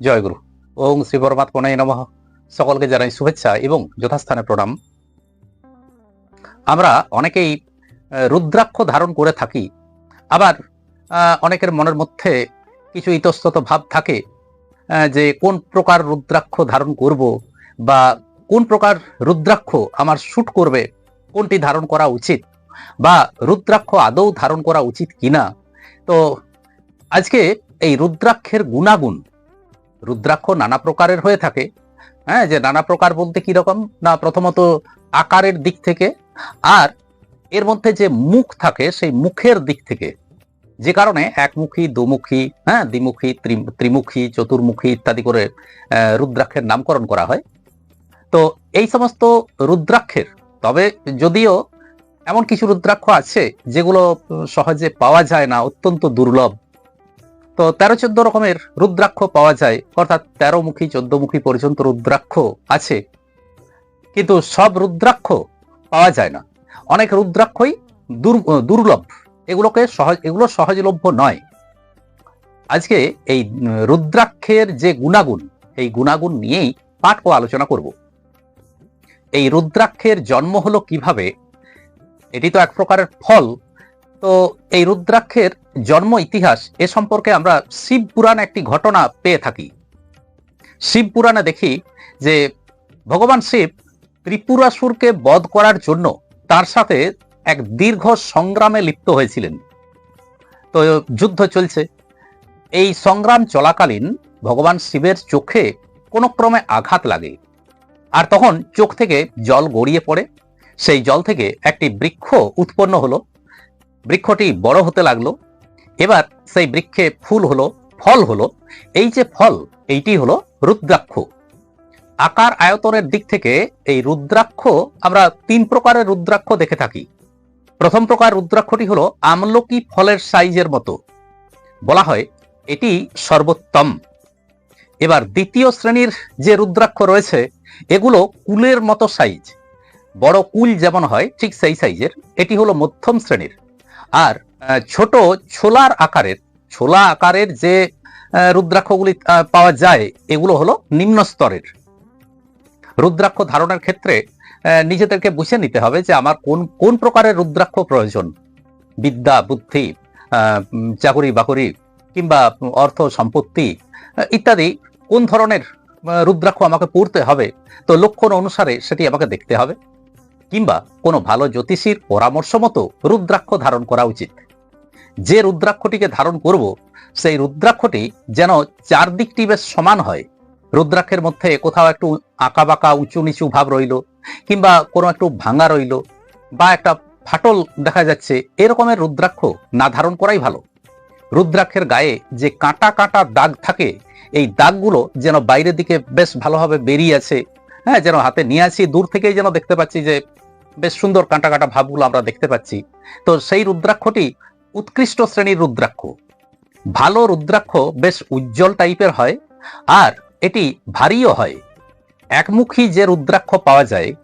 জয়গুরু ওং শ্রী পরমাত্মনায় নমঃ। সকলকে জানাই শুভেচ্ছা এবং যথাস্থানে প্রণাম। আমরা অনেকেই রুদ্রাক্ষ ধারণ করে থাকি। আবার অনেকের মনের মধ্যে কিছু ইতস্তত ভাব থাকে যে কোন প্রকার রুদ্রাক্ষ ধারণ করব বা কোন প্রকার রুদ্রাক্ষ আমার শ্যুট করবে, কোনটি ধারণ করা উচিত বা রুদ্রাক্ষ আদৌ ধারণ করা উচিত কিনা। তো, আজকে এই রুদ্রাক্ষের গুণাগুণ রুদ্রাক্ষ নানা প্রকারের হয়ে থাকে। হ্যাঁ যে নানা প্রকার বলতে কি রকম? না, প্রথমত আকারের দিক থেকে আর এর মধ্যে যে মুখ থাকে, সেই মুখের দিক থেকে। যে কারণে একমুখী, দুমুখী হ্যাঁ দ্বিমুখী, ত্রি- ত্রিমুখী, চতুর্মুখী ইত্যাদি করে রুদ্রাক্ষের নামকরণ করা হয়। তো এই সমস্ত রুদ্রাক্ষের, তবে যদিও এমন কিছু রুদ্রাক্ষ আছে, যেগুলো সহজে পাওয়া যায় না, অত্যন্ত দুর্লভ তো তেরো চোদ্দ রকমের রুদ্রাক্ষ পাওয়া যায়, অর্থাৎ তেরো মুখী, চোদ্দ মুখী পর্যন্ত রুদ্রাক্ষ আছে। কিন্তু সব রুদ্রাক্ষ পাওয়া যায় না। অনেক রুদ্রাক্ষই দুর- দুর্লভ। এগুলোকে সহজ, এগুলো সহজলভ্য নয়। আজকে এই রুদ্রাক্ষের যে গুণাগুণ, এই গুণাগুণ নিয়েই পাঠ ও আলোচনা করব। এই রুদ্রাক্ষের জন্ম হলো কীভাবে, এটি তো এক প্রকারের ফল। তো এই রুদ্রাক্ষের জন্ম ইতিহাস এ সম্পর্কে আমরা শিব পুরাণ একটি ঘটনা পেয়ে থাকি। শিব পুরাণে দেখি যে ভগবান শিব ত্রিপুরাসুরকে বধ করার জন্য তার সাথে এক দীর্ঘ সংগ্রামে লিপ্ত হয়েছিলেন। তো যুদ্ধ চলছে। এই সংগ্রাম চলাকালীন ভগবান শিবের চোখে কোনো ক্রমে আঘাত লাগে। আর তখন চোখ থেকে জল গড়িয়ে পড়ে। সেই জল থেকে একটি বৃক্ষ উৎপন্ন হলো। বৃক্ষটি বড় হতে লাগল। এবার সেই বৃক্ষে ফুল হলো, ফল হলো। এই যে ফল, এইটি হলো রুদ্রাক্ষ। আকার আয়তনের দিক থেকে এই রুদ্রাক্ষ, আমরা তিন প্রকারের রুদ্রাক্ষ দেখে থাকি। প্রথম প্রকার রুদ্রাক্ষটি হলো আমলকি ফলের সাইজের মতো। বলা হয় এটি সর্বোত্তম। এবার দ্বিতীয় শ্রেণির যে রুদ্রাক্ষ রয়েছে, এগুলো কুলের মতো সাইজ। বড় কুল যেমন হয়, ঠিক সেই সাইজের। এটি হলো মধ্যম শ্রেণির। আর ছোট ছোলার আকারের, ছোলা আকারের যে রুদ্রাক্ষগুলি পাওয়া যায়, এগুলো হলো নিম্ন স্তরের। রুদ্রাক্ষ ধারণের ক্ষেত্রে নিজেদেরকে বুঝে নিতে হবে যে আমার কোন কোন প্রকারের রুদ্রাক্ষ প্রয়োজন। বিদ্যা, বুদ্ধি চাকরি বাকরি, কিংবা অর্থ সম্পত্তি ইত্যাদি কোন ধরনের রুদ্রাক্ষ আমাকে পড়তে হবে, তো লক্ষণ অনুসারে সেটি আমাকে দেখতে হবে। কিংবা কোনো ভালো জ্যোতিষীর পরামর্শ মতো রুদ্রাক্ষ ধারণ করা উচিত। যে রুদ্রাক্ষটিকে ধারণ করব, সেই রুদ্রাক্ষটি যেন চারদিকটি বেশ সমান হয়। রুদ্রাক্ষের মধ্যে কোথাও একটু আঁকা বাঁকা উঁচু নিচু ভাব রইল, কিংবা কোনো একটু ভাঙা রইল, বা একটা ফাটল দেখা যাচ্ছে, এরকমের রুদ্রাক্ষ না ধারণ করাই ভালো। রুদ্রাক্ষের গায়ে যে কাঁটা কাঁটা দাগ থাকে, এই দাগগুলো যেন বাইরের দিকে বেশ ভালোভাবে বেরিয়ে আছে। হ্যাঁ যেন হাতে নিয়ে আসি, দূর থেকেই যেন দেখতে পাচ্ছি যে বেশ সুন্দর কাঁটা কাঁটা ভাবগুলো আমরা দেখতে পাচ্ছি। তো সেই রুদ্রাক্ষটি উৎকৃষ্ট শ্রেণির রুদ্রাক্ষ। ভালো রুদ্রাক্ষ বেশ উজ্জ্বল টাইপের হয় আর এটি ভারীও হয়। একমুখী যে রুদ্রাক্ষ পাওয়া যায়,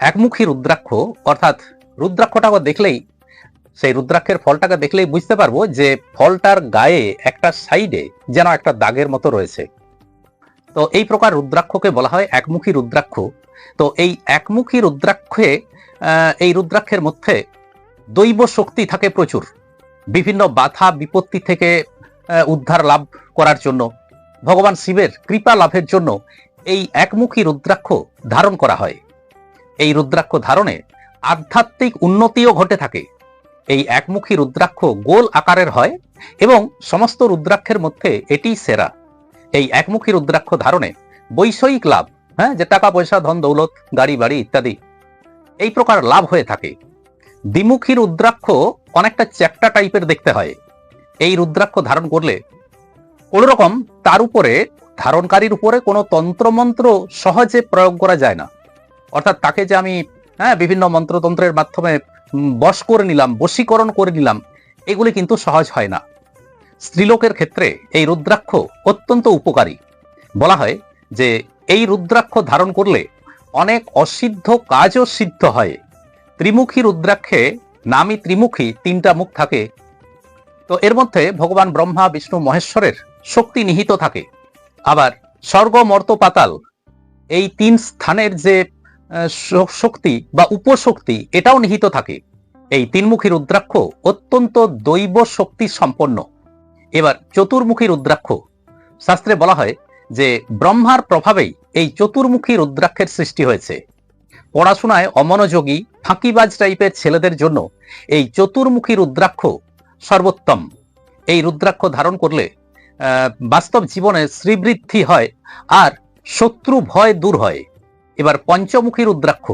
একমুখী রুদ্রাক্ষ, অর্থাৎ রুদ্রাক্ষটাকে দেখলেই, সেই রুদ্রাক্ষের ফলটাকে দেখলেই বুঝতে পারব যে ফলটার গায়ে একটা সাইডে যেন একটা দাগের মতো রয়েছে। তো এই প্রকার রুদ্রাক্ষকে বলা হয় একমুখী রুদ্রাক্ষ। তো এই একমুখী রুদ্রাক্ষে এই রুদ্রাক্ষের মধ্যে দৈব শক্তি থাকে প্রচুর। বিভিন্ন বাধা বিপত্তি থেকে উদ্ধার লাভ করার জন্য, ভগবান শিবের কৃপা লাভের জন্য এই একমুখী রুদ্রাক্ষ ধারণ করা হয়। এই রুদ্রাক্ষ ধারণে আধ্যাত্মিক উন্নতিও ঘটে থাকে। এই একমুখী রুদ্রাক্ষ গোল আকারের হয় এবং সমস্ত রুদ্রাক্ষের মধ্যে এটি সেরা। এই একমুখী রুদ্রাক্ষ ধারণে বৈষয়িক লাভ হ্যাঁ যে টাকা, পয়সা, ধন, দৌলত, গাড়ি, বাড়ি ইত্যাদি, এই প্রকার লাভ হয়ে থাকে। দ্বিমুখী রুদ্রাক্ষ অনেকটা চ্যাপ্টা টাইপের দেখতে হয়। এই রুদ্রাক্ষ ধারণ করলে কোন রকম তার উপরে, ধারণকারীর উপরে কোনো তন্ত্রমন্ত্র সহজে প্রয়োগ করা যায় না। অর্থাৎ তাকে যে আমি হ্যাঁ বিভিন্ন মন্ত্রতন্ত্রের মাধ্যমে বশ করে নিলাম, বশীকরণ করে নিলাম, এগুলি কিন্তু সহজ হয় না। স্ত্রীলোকের ক্ষেত্রে এই রুদ্রাক্ষ অত্যন্ত উপকারী। বলা হয় যে এই রুদ্রাক্ষ ধারণ করলে অনেক অসিদ্ধ কাজও সিদ্ধ হয়। ত্রিমুখী রুদ্রাক্ষে নামই ত্রিমুখী তিনটা মুখ থাকে। তো এর মধ্যে ভগবান ব্রহ্মা, বিষ্ণু, মহেশ্বরের শক্তি নিহিত থাকে। আবার স্বর্গ, মর্ত, পাতাল, এই তিন স্থানের যে শক্তি বা উপশক্তি, এটাও নিহিত থাকে। এই তিনমুখী রুদ্রাক্ষ অত্যন্ত দৈব শক্তি সম্পন্ন। এবার চতুর্মুখী রুদ্রাক্ষ। শাস্ত্রে বলা হয় যে ব্রহ্মার প্রভাবেই এই চতুর্মুখী রুদ্রাক্ষের সৃষ্টি হয়েছে। পড়াশোনায় অমনোযোগী, ফাঁকিবাজ টাইপের ছেলেদের জন্য এই চতুর্মুখী রুদ্রাক্ষ সর্বোত্তম। এই রুদ্রাক্ষ ধারণ করলে বাস্তব জীবনে শ্রীবৃদ্ধি হয় আর শত্রু ভয় দূর হয়। এবার পঞ্চমুখী রুদ্রাক্ষ।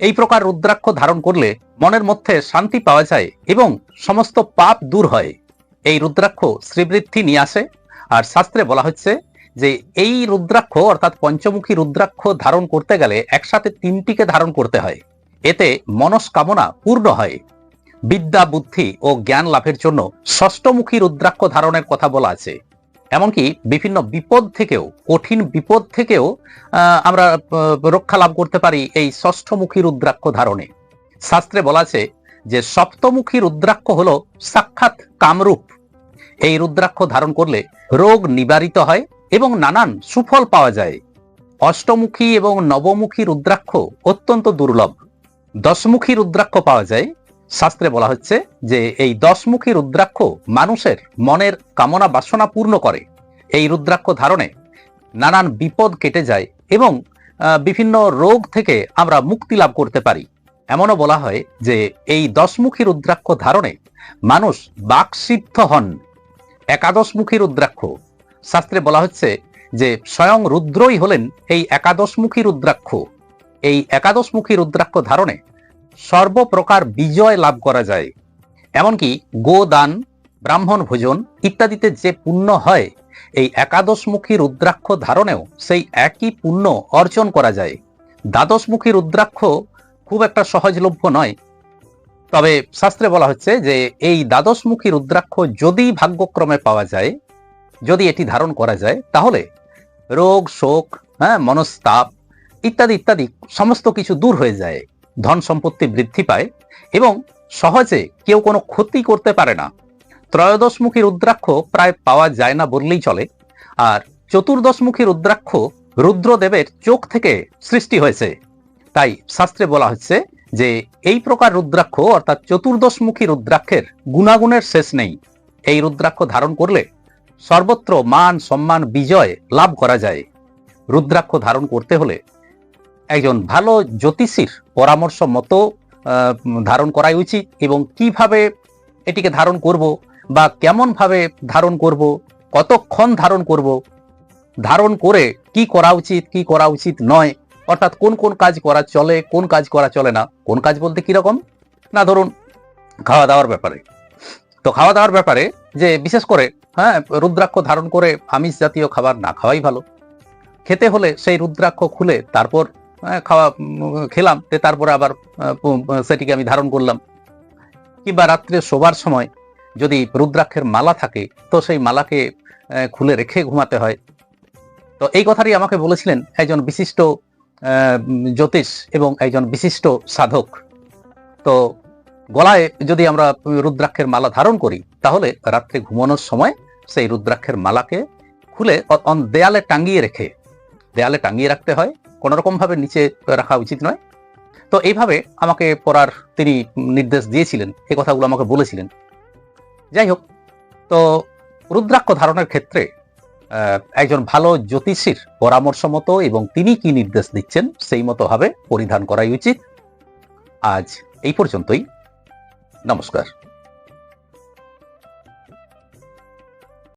এই প্রকার রুদ্রাক্ষ ধারণ করলে মনের মধ্যে শান্তি পাওয়া যায় এবং সমস্ত পাপ দূর হয়। এই রুদ্রাক্ষ শ্রীবৃদ্ধি নিয়ে আসে। আর শাস্ত্রে বলা হচ্ছে যে এই রুদ্রাক্ষ, অর্থাৎ পঞ্চমুখী রুদ্রাক্ষ ধারণ করতে গেলে একসাথে তিনটিকে ধারণ করতে হয়। এতে মনস্কামনা পূর্ণ হয়। বিদ্যা, বুদ্ধি ও জ্ঞান লাভের জন্য ষষ্ঠমুখী রুদ্রাক্ষ ধারণের কথা বলা আছে। এমনকি বিভিন্ন বিপদ থেকেও, কঠিন বিপদ থেকেও আমরা রক্ষা লাভ করতে পারি এই ষষ্ঠমুখী রুদ্রাক্ষ ধারণে। শাস্ত্রে বলা আছে যে সপ্তমুখী রুদ্রাক্ষ হলো সাক্ষাৎ কামরূপ। এই রুদ্রাক্ষ ধারণ করলে রোগ নিবারিত হয় এবং নানান সুফল পাওয়া যায়। অষ্টমুখী এবং নবমুখী রুদ্রাক্ষ অত্যন্ত দুর্লভ। দশমুখী রুদ্রাক্ষ পাওয়া যায়। শাস্ত্রে বলা হচ্ছে যে এই দশমুখী রুদ্রাক্ষ মানুষের মনের কামনা বাসনা পূর্ণ করে। এই রুদ্রাক্ষ ধারণে নানান বিপদ কেটে যায় এবং বিভিন্ন রোগ থেকে আমরা মুক্তি লাভ করতে পারি। এমনও বলা হয় যে এই দশমুখী রুদ্রাক্ষ ধারণে মানুষ বাকসিদ্ধ হন। একাদশমুখী রুদ্রাক্ষ। শাস্ত্রে বলা হচ্ছে যে স্বয়ং রুদ্রই হলেন এই একাদশমুখী রুদ্রাক্ষ। এই একাদশমুখী রুদ্রাক্ষ ধারণে সর্বপ্রকার বিজয় লাভ করা যায়। এমনকি গোদান, ব্রাহ্মণ ভোজন ইত্যাদিতে যে পুণ্য হয়, এই একাদশমুখী রুদ্রাক্ষ ধারণেও সেই একই পুণ্য অর্জন করা যায়। দ্বাদশমুখী রুদ্রাক্ষ খুব একটা সহজলভ্য নয় তবে শাস্ত্রে বলা হচ্ছে যে এই দ্বাদশমুখী রুদ্রাক্ষ যদি ভাগ্যক্রমে পাওয়া যায়, যদি এটি ধারণ করা যায়, তাহলে রোগ, শোক হ্যাঁ মনস্তাপ ইত্যাদি ইত্যাদি সমস্ত কিছু দূর হয়ে যায়, ধন সম্পত্তি বৃদ্ধি পায় এবং সহজে কেউ কোনো ক্ষতি করতে পারে না। ত্রয়োদশমুখী রুদ্রাক্ষ প্রায় পাওয়া যায় না বললেই চলে। আর চতুর্দশমুখী রুদ্রাক্ষ রুদ্রদেবের চোখ থেকে সৃষ্টি হয়েছে। তাই শাস্ত্রে বলা হচ্ছে যে এই প্রকার রুদ্রাক্ষ অর্থাৎ চতুর্দশমুখী রুদ্রাক্ষের গুণাগুণের শেষ নেই। এই রুদ্রাক্ষ ধারণ করলে সর্বত্র মান, সম্মান, বিজয় লাভ করা যায়। রুদ্রাক্ষ ধারণ করতে হলে একজন ভালো জ্যোতিষীর পরামর্শ মতো ধারণ করাই উচিত এবং কীভাবে এটিকে ধারণ করব বা কেমনভাবে ধারণ করব, কতক্ষণ ধারণ করব, ধারণ করে কি করা উচিত, কি করা উচিত নয় অর্থাৎ কোন কোন কাজ করা চলে কোন কাজ করা চলে না কোন কাজ বলতে কি রকম? না ধরুন খাওয়া দাওয়ার ব্যাপারে। তো খাওয়া দাওয়ার ব্যাপারে যে বিশেষ করে হ্যাঁ রুদ্রাক্ষ ধারণ করে আমিষ জাতীয় খাবার না খাওয়াই ভালো। খেতে হলে সেই রুদ্রাক্ষ খুলে তারপর আহ, খাওয়া খেলাম তে তারপরে আবার সেটিকে আমি ধারণ করলাম। কিংবা রাত্রে শোবার সময় যদি রুদ্রাক্ষের মালা থাকে তো সেই মালাকে খুলে রেখে ঘুমাতে হয়। তো এই কথাটি আমাকে বলেছিলেন একজন বিশিষ্ট জ্যোতিষ এবং একজন বিশিষ্ট সাধক। তো গলায় যদি আমরা রুদ্রাক্ষের মালা ধারণ করি, তাহলে রাত্রে ঘুমানোর সময় সেই রুদ্রাক্ষের মালাকে খুলে দেয়ালে টাঙ্গিয়ে রেখে, দেয়ালে টাঙ্গিয়ে রাখতে হয়। কোনো রকম ভাবে নিচে রাখা উচিত নয়। তো এইভাবে আমাকে পড়ার তিনি নির্দেশ দিয়েছিলেন, এ কথাগুলো আমাকে বলেছিলেন। যাই হোক, তো রুদ্রাক্ষ ধারণের ক্ষেত্রে একজন ভালো জ্যোতিষীর পরামর্শ মতো এবং তিনি কি নির্দেশ দিচ্ছেন সেই মতো ভাবে পরিধান করাই উচিত। আজ এই পর্যন্তই। নমস্কার।